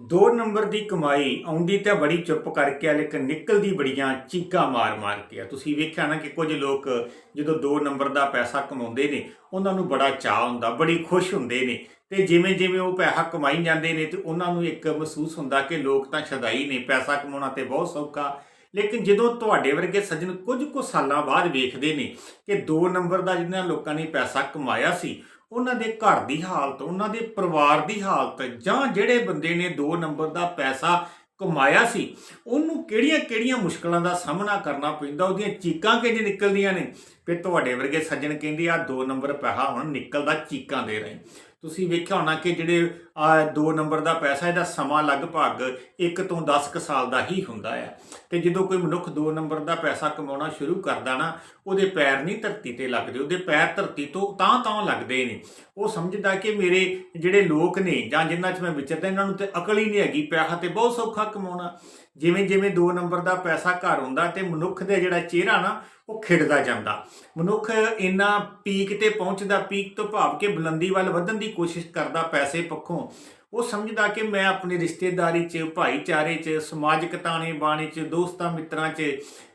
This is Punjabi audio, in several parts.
ਦੋ ਨੰਬਰ ਦੀ ਕਮਾਈ ਆਉਂਦੀ ਤਾਂ ਬੜੀ ਚੁੱਪ ਕਰਕੇ ਆ ਲੇਕਿਨ ਨਿਕਲਦੀ ਬੜੀਆਂ ਚੀਕਾਂ ਮਾਰ-ਮਾਰ ਕੇ ਆ। ਤੁਸੀਂ ਵੇਖਿਆ ਨਾ ਕਿ ਕੁਝ ਲੋਕ ਜਦੋਂ ਦੋ ਨੰਬਰ ਦਾ ਪੈਸਾ ਕਮਾਉਂਦੇ ਨੇ, ਉਹਨਾਂ ਨੂੰ ਬੜਾ ਚਾਹ ਹੁੰਦਾ, ਬੜੀ ਖੁਸ਼ ਹੁੰਦੇ ਨੇ ਤੇ ਜਿਵੇਂ ਜਿਵੇਂ ਉਹ ਪੈਸਾ ਕਮਾਈ ਜਾਂਦੇ ਨੇ ਤੇ ਉਹਨਾਂ ਨੂੰ ਇੱਕ ਮਹਿਸੂਸ ਹੁੰਦਾ ਕਿ ਲੋਕ ਤਾਂ ਛਦਾਈ ਨੇ, ਪੈਸਾ ਕਮਾਉਣਾ ਤੇ ਬਹੁਤ ਸੌਖਾ। ਲੇਕਿਨ ਜਦੋਂ ਤੁਹਾਡੇ ਵਰਗੇ ਸੱਜਣ ਕੁਝ ਕੁ ਸਾਲਾਂ ਬਾਅਦ ਵੇਖਦੇ ਨੇ ਕਿ ਦੋ ਨੰਬਰ ਦਾ ਜਿਨ੍ਹਾਂ ਲੋਕਾਂ ਨੇ ਪੈਸਾ ਕਮਾਇਆ ਸੀ ਉਹਨਾਂ ਦੇ ਘਰ ਦੀ ਹਾਲਤ, ਉਹਨਾਂ ਦੇ ਪਰਿਵਾਰ ਦੀ ਹਾਲਤ ਜਾਂ ਜਿਹੜੇ ਬੰਦੇ ਨੇ 2 ਨੰਬਰ ਦਾ ਪੈਸਾ ਕਮਾਇਆ ਸੀ, ਉਹਨੂੰ ਕਿਹੜੀਆਂ-ਕਿਹੜੀਆਂ ਮੁਸ਼ਕਲਾਂ ਦਾ ਸਾਹਮਣਾ ਕਰਨਾ ਪੈਂਦਾ, ਉਹਦੀਆਂ ਚੀਕਾਂ ਕਿੰਜ ਨਿਕਲਦੀਆਂ ਨੇ? ਫਿਰ ਤੁਹਾਡੇ ਵਰਗੇ ਸੱਜਣ ਕਹਿੰਦੇ ਆ, ਦੋ ਨੰਬਰ ਪੈਸਾ ਹੁਣ ਨਿਕਲਦਾ ਚੀਕਾਂ ਦੇ ਰਹੇ। ਤੁਸੀਂ ਵੇਖਿਆ ਹੋਣਾ ਕਿ ਜਿਹੜੇ ਆ 2 ਨੰਬਰ ਦਾ ਪੈਸਾ, ਇਹਦਾ ਸਮਾਂ ਲਗਭਗ 1 ਤੋਂ 10 ਕੁ ਸਾਲ ਦਾ ਹੀ ਹੁੰਦਾ ਆ। ਤੇ ਜਦੋਂ ਕੋਈ ਮਨੁੱਖ ਦੋ ਨੰਬਰ ਦਾ ਪੈਸਾ ਕਮਾਉਣਾ ਸ਼ੁਰੂ ਕਰਦਾ ਨਾ, ਉਹਦੇ ਪੈਰ ਨਹੀਂ ਧਰਤੀ ਤੇ ਲੱਗਦੇ, ਉਹਦੇ ਪੈਰ ਧਰਤੀ ਤੋਂ ਤਾਂ ਤਾਂ ਲੱਗਦੇ ਨੇ। ਉਹ ਸਮਝਦਾ ਕਿ ਮੇਰੇ ਜਿਹੜੇ ਲੋਕ ਨੇ ਜਾਂ ਜਿਨ੍ਹਾਂ 'ਚ ਮੈਂ ਵਿਚਰਦਾ, ਇਹਨਾਂ ਨੂੰ ਤੇ ਅਕਲ ਹੀ ਨਹੀਂ ਹੈਗੀ ਪੈਸਾ ਤੇ ਬਹੁਤ ਸੌਖਾ ਕਮਾਉਣਾ। ਜਿਵੇਂ ਜਿਵੇਂ 2 ਨੰਬਰ ਦਾ ਪੈਸਾ ਘਰ ਹੁੰਦਾ ਤੇ ਮਨੁੱਖ ਦੇ ਜਿਹੜਾ ਚਿਹਰਾ ਨਾ, ਉਹ ਖਿੜਦਾ ਜਾਂਦਾ। ਮਨੁੱਖ ਇੰਨਾ ਪੀਕ ਤੇ ਪਹੁੰਚਦਾ ਪੀਕ ਤੋਂ ਭਾਵ ਕੇ ਬੁਲੰਦੀ ਵੱਲ ਵਧਣ ਦੀ ਕੋਸ਼ਿਸ਼ ਕਰਦਾ ਪੈਸੇ ਪੱਖੋਂ। ਉਹ ਸਮਝਦਾ ਕਿ ਮੈਂ ਆਪਣੀ ਰਿਸ਼ਤੇਦਾਰੀ 'ਚ, ਭਾਈਚਾਰੇ 'ਚ, ਸਮਾਜਿਕ ਤਾਣੇ ਬਾਣੇ 'ਚ, ਦੋਸਤਾਂ ਮਿੱਤਰਾਂ 'ਚ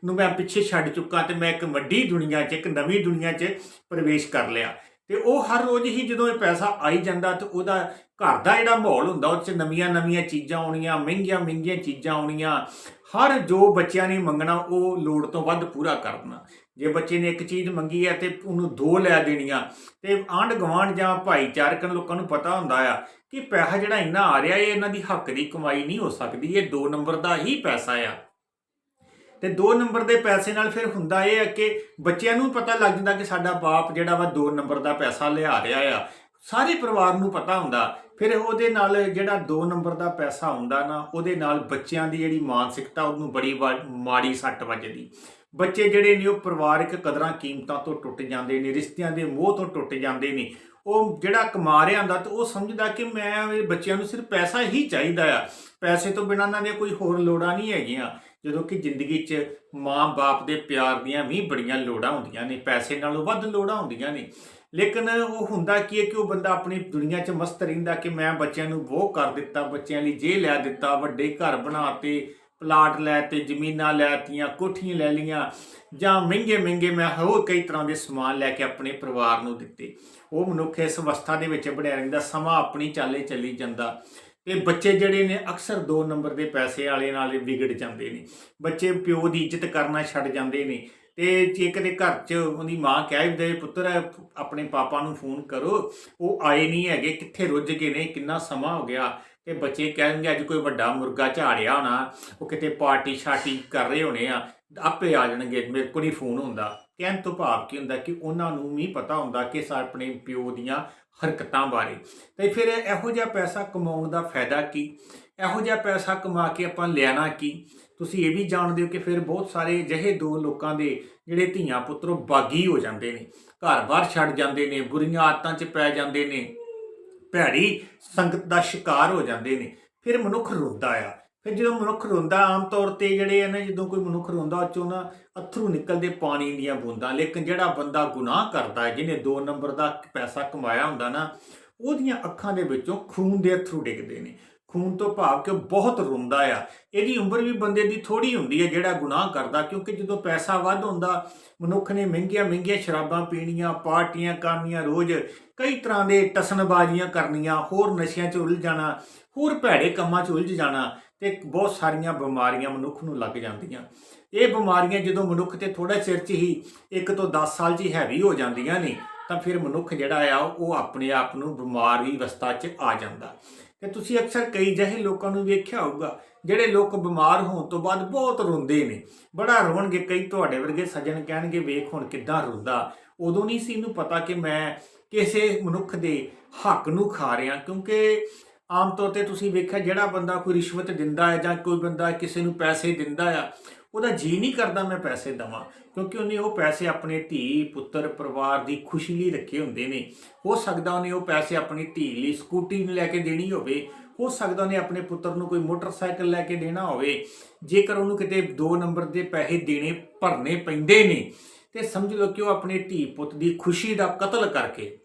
ਨੂੰ ਮੈਂ ਪਿੱਛੇ ਛੱਡ ਚੁੱਕਾ ਤੇ ਮੈਂ ਇੱਕ ਵੱਡੀ ਦੁਨੀਆ 'ਚ, ਇੱਕ ਨਵੀਂ ਦੁਨੀਆ 'ਚ ਪ੍ਰਵੇਸ਼ ਕਰ ਲਿਆ। ਤੇ ਉਹ ਹਰ ਰੋਜ਼ ਹੀ ਜਦੋਂ ਇਹ ਪੈਸਾ ਆਈ ਜਾਂਦਾ ਤੇ ਉਹਦਾ ਘਰ ਦਾ ਜਿਹੜਾ ਮਾਹੌਲ ਹੁੰਦਾ, ਉਹ 'ਚ ਨਵੀਆਂ ਨਵੀਆਂ ਚੀਜ਼ਾਂ ਆਉਣੀਆਂ, ਮਹਿੰਗੀਆਂ ਮਹਿੰਗੀਆਂ ਚੀਜ਼ਾਂ ਆਉਣੀਆਂ, ਹਰ ਜੋ ਬੱਚਿਆਂ ਨੇ ਮੰਗਣਾ, ਉਹ ਲੋੜ ਤੋਂ ਵੱਧ ਪੂਰਾ ਕਰਨਾ ਜੇ ਬੱਚੇ ਨੇ ਇੱਕ ਚੀਜ਼ ਮੰਗੀ ਹੈ ਤੇ ਉਹਨੂੰ ਦੋ ਲੈ ਦੇਣੀਆਂ, ਤੇ ਆਂਢ ਗੁਆਂਢ ਜਾਂ ਭਾਈਚਾਰਕ ਲੋਕਾਂ ਨੂੰ ਪਤਾ ਹੁੰਦਾ ਆ ਕਿ ਪੈਸਾ ਜਿਹੜਾ ਇੰਨਾ ਆ ਰਿਹਾ, ਇਹ ਇਹਨਾਂ ਦੀ ਹੱਕ ਦੀ ਕਮਾਈ ਨਹੀਂ ਹੋ ਸਕਦੀ, ਇਹ ਦੋ ਨੰਬਰ ਦਾ ਹੀ ਪੈਸਾ ਆ। ਤੇ 2 ਨੰਬਰ ਦੇ ਪੈਸੇ ਨਾਲ ਫਿਰ ਹੁੰਦਾ ਇਹ ਹੈ ਕਿ ਬੱਚਿਆਂ ਨੂੰ ਪਤਾ ਲੱਗ ਜਾਂਦਾ ਕਿ ਸਾਡਾ ਬਾਪ ਜਿਹੜਾ ਵਾ 2 ਨੰਬਰ ਦਾ ਪੈਸਾ ਲਿਆ ਰਿਹਾ ਆ। ਸਾਰੇ ਪਰਿਵਾਰ ਨੂੰ ਪਤਾ ਹੁੰਦਾ। ਫਿਰ ਉਹਦੇ ਨਾਲ ਜਿਹੜਾ 2 ਨੰਬਰ ਦਾ ਪੈਸਾ ਹੁੰਦਾ ਨਾ, ਉਹਦੇ ਨਾਲ ਬੱਚਿਆਂ ਦੀ ਜਿਹੜੀ ਮਾਨਸਿਕਤਾ ਉਹਨੂੰ ਬੜੀ ਵਾ- ਮਾੜੀ ਸੱਟ ਵੱਜਦੀ। ਬੱਚੇ ਜਿਹੜੇ ਨੇ ਉਹ ਪਰਿਵਾਰਿਕ ਕਦਰਾਂ ਕੀਮਤਾਂ ਤੋਂ ਟੁੱਟ ਜਾਂਦੇ ਨੇ, ਰਿਸ਼ਤਿਆਂ ਦੇ ਮੋਹ ਤੋਂ ਟੁੱਟ ਜਾਂਦੇ ਨੇ। ਉਹ ਜਿਹੜਾ ਕਮਾ ਰਿਹਾ ਹੁੰਦਾ ਤਾਂ ਉਹ ਸਮਝਦਾ ਕਿ ਮੈਂ ਬੱਚਿਆਂ ਨੂੰ ਸਿਰਫ ਪੈਸਾ ਹੀ ਚਾਹੀਦਾ ਆ। ਪੈਸੇ ਤੋਂ ਬਿਨਾਂ ਉਹਨਾਂ ਦੀਆਂ ਕੋਈ ਹੋਰ ਲੋੜਾਂ ਨਹੀਂ ਹੈਗੀਆਂ। ਜਦੋਂ ਕਿ ਜ਼ਿੰਦਗੀ 'ਚ ਮਾਂ-ਬਾਪ ਦੇ ਪਿਆਰ ਦੀਆਂ ਵੀ ਬੜੀਆਂ ਲੋੜਾਂ ਹੁੰਦੀਆਂ ਨੇ, ਪੈਸੇ ਨਾਲੋਂ ਵੱਧ ਲੋੜਾਂ ਹੁੰਦੀਆਂ ਨੇ। ਲੇਕਿਨ ਉਹ ਹੁੰਦਾ ਕੀ ਹੈ ਕਿ ਉਹ ਬੰਦਾ ਆਪਣੀ ਦੁਨੀਆ 'ਚ ਮਸਤ ਰਹਿੰਦਾ ਕਿ ਮੈਂ ਬੱਚਿਆਂ ਨੂੰ ਉਹ ਕਰ ਦਿੱਤਾ, ਬੱਚਿਆਂ ਲਈ ਜੇ ਲੈ ਦਿੱਤਾ, ਵੱਡੇ ਘਰ ਬਣਾਤੇ ਪਲਾਟ ਲੈ ਤੇ ਜ਼ਮੀਨਾਂ ਲੈਤੀਆਂ ਕੋਠੀਆਂ ਲੈ ਲੀਆਂ ਜਾਂ ਮਹਿੰਗੇ ਮਹਿੰਗੇ ਮੈਂ ਹੋਰ ਕਈ ਤਰ੍ਹਾਂ ਦੇ ਸਮਾਨ ਲੈ ਕੇ ਆਪਣੇ ਪਰਿਵਾਰ ਨੂੰ ਦਿੱਤੇ। ਉਹ ਮਨੁੱਖ ਇਸ ਅਵਸਥਾ ਦੇ ਵਿੱਚ ਬਣਿਆ ਰਹਿੰਦਾ, ਸਮਾਂ ਆਪਣੀ ਚਾਲੇ ਚੱਲੀ ਜਾਂਦਾ। ਤੇ ਬੱਚੇ ਜਿਹੜੇ ਨੇ ਅਕਸਰ 2 ਨੰਬਰ ਦੇ ਪੈਸੇ ਵਾਲੇ ਨਾਲ ਵਿਗੜ ਜਾਂਦੇ ਨੇ। ਬੱਚੇ ਪਿਓ ਦੀ ਇੱਜ਼ਤ ਕਰਨਾ ਛੱਡ ਜਾਂਦੇ ਨੇ। ਤੇ ਜੇ ਕਦੇ ਘਰ 'ਚ ਉਹਦੀ ਮਾਂ ਕਹਿ ਵੀ ਦੇਵੇ, ਪੁੱਤਰ, ਆਪਣੇ ਪਾਪਾ ਨੂੰ ਫੋਨ ਕਰੋ। ਉਹ ਆਏ ਨਹੀਂ ਹੈਗੇ, ਕਿੱਥੇ ਰੁੱਝ ਗਏ ਨੇ, ਕਿੰਨਾ ਸਮਾਂ ਹੋ ਗਿਆ। ਤੇ ਬੱਚੇ ਕਹਿਣਗੇ ਅੱਜ ਕੋਈ ਵੱਡਾ ਮੁਰਗਾ ਝਾੜਿਆ ਹੋਣਾ, ਉਹ ਕਿਤੇ ਪਾਰਟੀ ਸ਼ਾਟੀ ਕਰ ਰਹੇ ਹੋਣੇ ਆ, ਆਪੇ ਆ ਜਾਣਗੇ, ਮੇਰੇ ਕੋਲ ਹੀ ਫੋਨ ਹੁੰਦਾ। ਕਹਿਣ ਤੋਂ ਭਾਵ ਕੀ ਹੁੰਦਾ ਕਿ ਉਹਨਾਂ ਨੂੰ ਵੀ ਪਤਾ ਹੁੰਦਾ ਕਿ ਸਾ, ਆਪਣੇ ਪਿਓ ਦੀਆਂ ਹਰਕਤਾਂ ਬਾਰੇ। ਤੇ ਫਿਰ ਇਹੋ ਜਿਹਾ ਪੈਸਾ ਕਮਾਉਣ ਦਾ ਫਾਇਦਾ ਕੀ? ਇਹੋ ਜਿਹਾ ਪੈਸਾ ਕਮਾ ਕੇ ਆਪਾਂ ਲੈਣਾ ਕੀ? ਤੁਸੀਂ ਇਹ ਵੀ ਜਾਣਦੇ ਹੋ ਕਿ ਫਿਰ ਬਹੁਤ ਸਾਰੇ ਅਜਿਹੇ ਦੋ ਲੋਕਾਂ ਦੇ ਜਿਹੜੇ ਧੀਆਂ ਪੁੱਤਰੋਂ ਬਾਗੀ ਹੋ ਜਾਂਦੇ ਨੇ। ਘਰ-ਬਾਰ ਛੱਡ ਜਾਂਦੇ ਨੇ, ਬੁਰੀਆਂ ਆਦਤਾਂ 'ਚ ਪੈ ਜਾਂਦੇ ਨੇ। ਭੈੜੀ ਸੰਗਤ ਦਾ ਸ਼ਿਕਾਰ ਹੋ ਜਾਂਦੇ ਨੇ। ਫਿਰ ਮਨੁੱਖ ਰੋਂਦਾ ਆ। ਫਿਰ ਜਦੋਂ ਮਨੁੱਖ ਰੋਂਦਾ, ਆਮ ਤੌਰ ਤੇ ਜਿਹੜੇ ਆ ਨਾ, ਜਦੋਂ ਕੋਈ ਮਨੁੱਖ ਰੋਂਦਾ, ਉਹ ਚੋਂ ਨਾ ਅਥਰੂ ਨਿਕਲਦੇ ਪਾਣੀ ਦੀਆਂ ਬੂੰਦਾਂ। ਲੇਕਿਨ ਜਿਹੜਾ ਬੰਦਾ ਗੁਨਾਹ ਕਰਦਾ ਹੈ, ਜਿਹਨੇ 2 ਨੰਬਰ ਦਾ ਪੈਸਾ ਕਮਾਇਆ ਹੁੰਦਾ ਨਾ, ਉਹਦੀਆਂ ਅੱਖਾਂ ਦੇ ਵਿੱਚੋਂ ਖੂਨ ਦੇ ਅਥਰੂ ਡਿੱਗਦੇ ਨੇ। ਖੂਨ ਤੋਂ ਭਾਵ ਕਿ ਬਹੁਤ ਰੋਂਦਾ ਆ। ਇਹਦੀ ਉਮਰ ਵੀ ਬੰਦੇ ਦੀ ਥੋੜੀ ਹੁੰਦੀ ਹੈ ਜਿਹੜਾ ਗੁਨਾਹ ਕਰਦਾ, ਕਿਉਂਕਿ ਜਦੋਂ ਪੈਸਾ ਵੱਧ ਹੁੰਦਾ, ਮਨੁੱਖ ਨੇ ਮਹਿੰਗੀਆਂ ਮਹਿੰਗੀਆਂ ਸ਼ਰਾਬਾਂ ਪੀਣੀਆਂ, ਪਾਰਟੀਆਂ ਕਰਨੀਆਂ ਰੋਜ਼, ਕਈ ਤਰ੍ਹਾਂ ਦੇ ਟਸਨਬਾਜ਼ੀਆਂ ਕਰਨੀਆਂ, ਹੋਰ ਨਸ਼ਿਆਂ 'ਚ ਉਲਝ ਜਾਣਾ, ਹੋਰ ਭੈੜੇ ਕੰਮਾਂ 'ਚ ਉਲਝ ਜਾਣਾ, ਤੇ ਬਹੁਤ ਸਾਰੀਆਂ ਬਿਮਾਰੀਆਂ ਮਨੁੱਖ ਨੂੰ ਲੱਗ ਜਾਂਦੀਆਂ। ਇਹ ਬਿਮਾਰੀਆਂ ਜਦੋਂ ਮਨੁੱਖ ਤੇ ਥੋੜਾ ਚਿਰ 'ਚ ਹੀ 1 ਤੋਂ 10 ਸਾਲ 'ਚ ਹੀ ਹੈਵੀ ਹੋ ਜਾਂਦੀਆਂ ਨੇ, ਤਾਂ ਫਿਰ ਮਨੁੱਖ ਜਿਹੜਾ ਆ, ਉਹ ਆਪਣੇ ਆਪ ਨੂੰ ਬਿਮਾਰੀ ਅਵਸਥਾ 'ਚ ਆ ਜਾਂਦਾ। ਤੇ ਤੁਸੀਂ ਅਕਸਰ ਕਈ ਜਿਹੇ ਲੋਕਾਂ ਨੂੰ ਵੇਖਿਆ ਹੋਊਗਾ, ਜਿਹੜੇ ਲੋਕ ਬਿਮਾਰ ਹੋਣ ਤੋਂ ਬਾਅਦ ਬਹੁਤ ਰੋਂਦੇ ਨੇ। ਬੜਾ ਰੋਣਗੇ, ਕਈ ਤੁਹਾਡੇ ਵਰਗੇ ਸੱਜਣ ਕਹਿਣਗੇ, ਵੇਖ ਹੁਣ ਕਿੱਦਾਂ ਰੋਂਦਾ। ਉਦੋਂ ਨਹੀਂ ਸੀ ਇਹਨੂੰ ਪਤਾ ਕਿ ਮੈਂ ਕਿਸੇ ਮਨੁੱਖ ਦੇ ਹੱਕ ਨੂੰ ਖਾ ਰਿਹਾ, ਕਿਉਂਕਿ ਆਮ ਤੌਰ ਤੇ ਤੁਸੀਂ ਵੇਖਿਆ ਜਿਹੜਾ ਬੰਦਾ ਕੋਈ ਰਿਸ਼ਵਤ ਦਿੰਦਾ ਹੈ ਜਾਂ ਕੋਈ ਬੰਦਾ ਕਿਸੇ ਨੂੰ ਪੈਸੇ ਦਿੰਦਾ ਆ ਉਹਦਾ ਜੀ ਨਹੀਂ ਕਰਦਾ ਮੈਂ ਪੈਸੇ ਦਵਾਂ, ਕਿਉਂਕਿ ਉਹਨੇ ਉਹ ਪੈਸੇ ਆਪਣੇ ਧੀ, ਪੁੱਤਰ, ਪਰਿਵਾਰ ਦੀ ਖੁਸ਼ੀ ਲਈ ਰੱਖੇ ਹੁੰਦੇ ਨੇ। ਹੋ ਸਕਦਾ ਉਹਨੇ ਉਹ ਪੈਸੇ ਆਪਣੀ ਧੀ ਲਈ ਸਕੂਟੀ ਨੂੰ ਲੈ ਕੇ ਦੇਣੀ ਹੋਵੇ, ਹੋ ਸਕਦਾ ਉਹਨੇ ਆਪਣੇ ਪੁੱਤਰ ਨੂੰ ਕੋਈ ਮੋਟਰਸਾਈਕਲ ਲੈ ਕੇ ਦੇਣਾ ਹੋਵੇ, ਜੇਕਰ ਉਹਨੂੰ ਕਿਤੇ 2 ਨੰਬਰ ਦੇ ਪੈਸੇ ਦੇਣੇ, ਭਰਨੇ ਪੈਂਦੇ ਨੇ। ਤੇ ਸਮਝ ਲਓ ਕਿ ਉਹ ਆਪਣੇ ਧੀ ਪੁੱਤ ਦੀ ਖੁਸ਼ੀ ਦਾ ਕਤਲ ਕਰਕੇ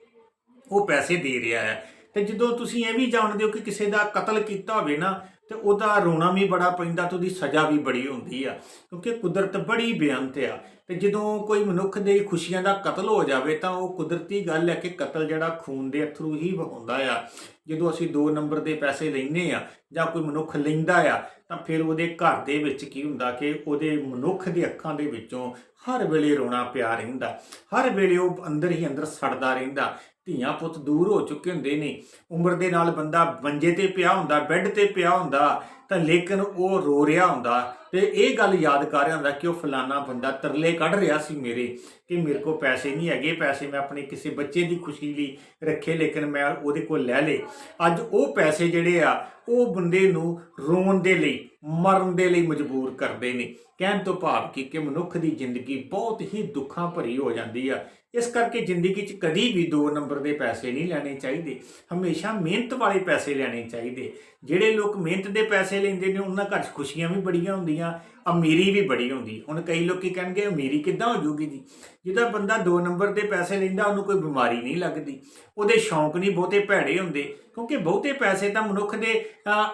ਉਹ ਪੈਸੇ ਦੇ ਰਿਹਾ ਹੈ। ਤੇ ਜਦੋਂ ਤੁਸੀਂ ਇਹ ਵੀ ਜਾਣਦੇ ਹੋ ਕਿ ਕਿਸੇ ਦਾ ਕਤਲ ਕੀਤਾ ਹੋਵੇ ਨਾ, ਤੇ ਉਹਦਾ ਰੋਣਾ ਵੀ ਬੜਾ ਪੈਂਦਾ ਤੇ ਉਹਦੀ ਸਜ਼ਾ ਵੀ ਬੜੀ ਹੁੰਦੀ ਆ, ਕਿਉਂਕਿ ਕੁਦਰਤ ਬੜੀ ਬੇਅੰਤ ਆ। ਤੇ ਜਦੋਂ ਕੋਈ ਮਨੁੱਖ ਦੇ ਖੁਸ਼ੀਆਂ ਦਾ ਕਤਲ ਹੋ ਜਾਵੇ ਤਾਂ ਉਹ ਕੁਦਰਤੀ ਗੱਲ ਹੈ ਕਿ ਕਤਲ ਜਿਹੜਾ ਖੂਨ ਦੇ ਅਥਰੂ ਹੀ ਵਹਾਉਂਦਾ ਆ। ਜਦੋਂ ਅਸੀਂ 2 ਨੰਬਰ ਦੇ ਪੈਸੇ ਲੈਨੇ ਆ ਜਾਂ ਕੋਈ ਮਨੁੱਖ ਲੈਂਦਾ ਆ ਤਾਂ ਫਿਰ ਉਹਦੇ ਘਰ ਦੇ ਵਿੱਚ ਕੀ ਹੁੰਦਾ ਕਿ ਉਹਦੇ ਮਨੁੱਖ ਦੀ ਅੱਖਾਂ ਦੇ ਵਿੱਚੋਂ ਹਰ ਵੇਲੇ ਰੋਣਾ ਪਿਆ ਰਹਿੰਦਾ। ਹਰ ਵੇਲੇ ਉਹ ਅੰਦਰ ਹੀ ਅੰਦਰ ਸੜਦਾ ਰਹਿੰਦਾ। ਧੀਆਂ ਪੁੱਤ ਦੂਰ ਹੋ ਚੁੱਕੇ ਹੁੰਦੇ ਨੇ। ਉਮਰ ਦੇ ਨਾਲ ਬੰਦਾ ਬੰਜੇ ਤੇ ਪਿਆ ਹੁੰਦਾ, ਬੈੱਡ ਤੇ ਪਿਆ ਹੁੰਦਾ, ਤਾਂ ਲੇਕਿਨ ਉਹ ਰੋ ਰਿਹਾ ਹੁੰਦਾ। ਤੇ ਇਹ ਗੱਲ ਯਾਦ ਕਰ ਰਿਹਾ ਹੁੰਦਾ ਕਿ ਉਹ ਫਲਾਨਾ ਬੰਦਾ ਤਰਲੇ ਕੱਢ ਰਿਹਾ ਸੀ ਮੇਰੇ ਕਿ ਮੇਰੇ ਕੋਲ ਪੈਸੇ ਨਹੀਂ ਹੈਗੇ, ਪੈਸੇ ਮੈਂ ਆਪਣੇ ਕਿਸੇ ਬੱਚੇ ਦੀ ਖੁਸ਼ੀ ਲਈ ਰੱਖੇ, ਲੇਕਿਨ ਮੈਂ ਉਹਦੇ ਕੋਲ ਲੈ ਲਏ। ਅੱਜ ਉਹ ਪੈਸੇ ਜਿਹੜੇ ਆ ਉਹ ਬੰਦੇ ਨੂੰ ਰੋਣ ਦੇ ਲਈ, ਮਰਨ ਦੇ ਲਈ ਮਜਬੂਰ ਕਰਦੇ ਨੇ। ਕਹਿਣ ਤੋਂ ਭਾਵ ਕਿ ਕਿ ਮਨੁੱਖ ਦੀ ਜ਼ਿੰਦਗੀ ਬਹੁਤ ਹੀ ਦੁੱਖਾਂ ਭਰੀ ਹੋ ਜਾਂਦੀ ਆ। ਇਸ ਕਰਕੇ ਜ਼ਿੰਦਗੀ 'ਚ ਕਦੀ ਵੀ 2 ਨੰਬਰ ਦੇ ਪੈਸੇ ਨਹੀਂ ਲੈਣੇ ਚਾਹੀਦੇ। ਹਮੇਸ਼ਾ ਮਿਹਨਤ ਵਾਲੇ ਪੈਸੇ ਲੈਣੇ ਚਾਹੀਦੇ। ਜਿਹੜੇ ਲੋਕ ਮਿਹਨਤ ਦੇ ਪੈਸੇ ਲੈਂਦੇ ਨੇ, ਉਹਨਾਂ ਘਰ 'ਚ ਖੁਸ਼ੀਆਂ ਵੀ ਬੜੀਆਂ ਹੁੰਦੀਆਂ। ਅਮੀਰੀ ਵੀ ਬੜੀ ਹੁੰਦੀ ਹੁਣ ਕਈ ਲੋਕੀ ਕਹਿਣਗੇ, ਅਮੀਰੀ ਕਿੱਦਾਂ ਹੋ ਜੂਗੀ ਜੀ? ਜਿਹਦਾ ਬੰਦਾ 2 ਨੰਬਰ ਦੇ ਪੈਸੇ ਲੈਂਦਾ, ਉਹਨੂੰ ਕੋਈ ਬਿਮਾਰੀ ਨਹੀਂ ਲੱਗਦੀ। ਉਹਦੇ ਸ਼ੌਂਕ ਨਹੀਂ, ਬਹੁਤੇ ਭੈੜੇ ਹੁੰਦੇ। ਕਿਉਂਕਿ ਬਹੁਤੇ ਪੈਸੇ ਤਾਂ ਮਨੁੱਖ ਦੇ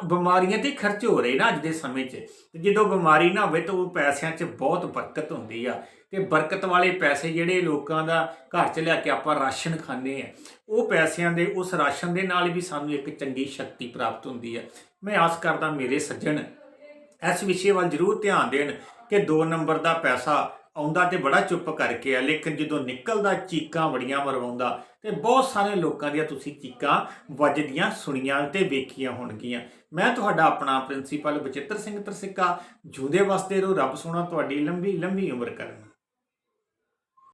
ਬਿਮਾਰੀਆਂ ਤੇ ਖਰਚ ਹੋ ਰਹੇ ਨਾ ਅੱਜ ਦੇ ਸਮੇਂ 'ਚ। ਤੇ ਜਦੋਂ ਬਿਮਾਰੀ ਨਾ ਹੋਵੇ ਤਾਂ ਉਹ ਪੈਸਿਆਂ 'ਚ ਬਹੁਤ ਬਰਕਤ ਹੁੰਦੀ ਆ। ਤੇ ਬਰਕਤ ਵਾਲੇ ਪੈਸੇ ਜਿਹੜੇ ਲੋਕਾਂ ਦਾ ਘਰ 'ਚ ਲਿਆ ਕੇ ਆਪਾਂ ਰਾਸ਼ਨ ਖਾਂਦੇ ਆ, ਉਹ ਪੈਸਿਆਂ ਦੇ, ਉਸ ਰਾਸ਼ਨ ਦੇ ਨਾਲ ਵੀ ਸਾਨੂੰ ਇੱਕ ਚੰਗੀ ਸ਼ਕਤੀ ਪ੍ਰਾਪਤ ਹੁੰਦੀ ਆ। ਮੈਂ ਆਸ ਕਰਦਾ ਮੇਰੇ ਸੱਜਣ ਇਸ ਵਿਸ਼ੇ ਵੱਲ ਜ਼ਰੂਰ ਧਿਆਨ ਦੇਣ ਕਿ 2 ਨੰਬਰ ਦਾ ਪੈਸਾ ਆਉਂਦਾ ਤੇ ਬੜਾ ਚੁੱਪ ਕਰਕੇ ਆ, ਲੇਕਿਨ ਜਦੋਂ ਨਿਕਲਦਾ ਚੀਕਾਂ ਬੜੀਆਂ ਮਰਵਾਉਂਦਾ ਤੇ ਬਹੁਤ ਸਾਰੇ ਲੋਕਾਂ ਦੀਆਂ ਤੁਸੀਂ ਚੀਕਾਂ ਵੱਜਦੀਆਂ ਸੁਣੀਆਂ ਤੇ ਵੇਖੀਆਂ ਹੋਣਗੀਆਂ। ਮੈਂ ਤੁਹਾਡਾ ਆਪਣਾ ਪ੍ਰਿੰਸੀਪਲ ਬਚਿੱਤਰ ਸਿੰਘ ਤਰਸਿੱਕਾ, ਜੂਦੇ ਵਾਸਤੇ ਰਹੋ ਰੱਬ ਸੋਹਣਾ ਤੁਹਾਡੀ ਲੰਬੀ ਲੰਬੀ ਉਮਰ ਕਰਨ।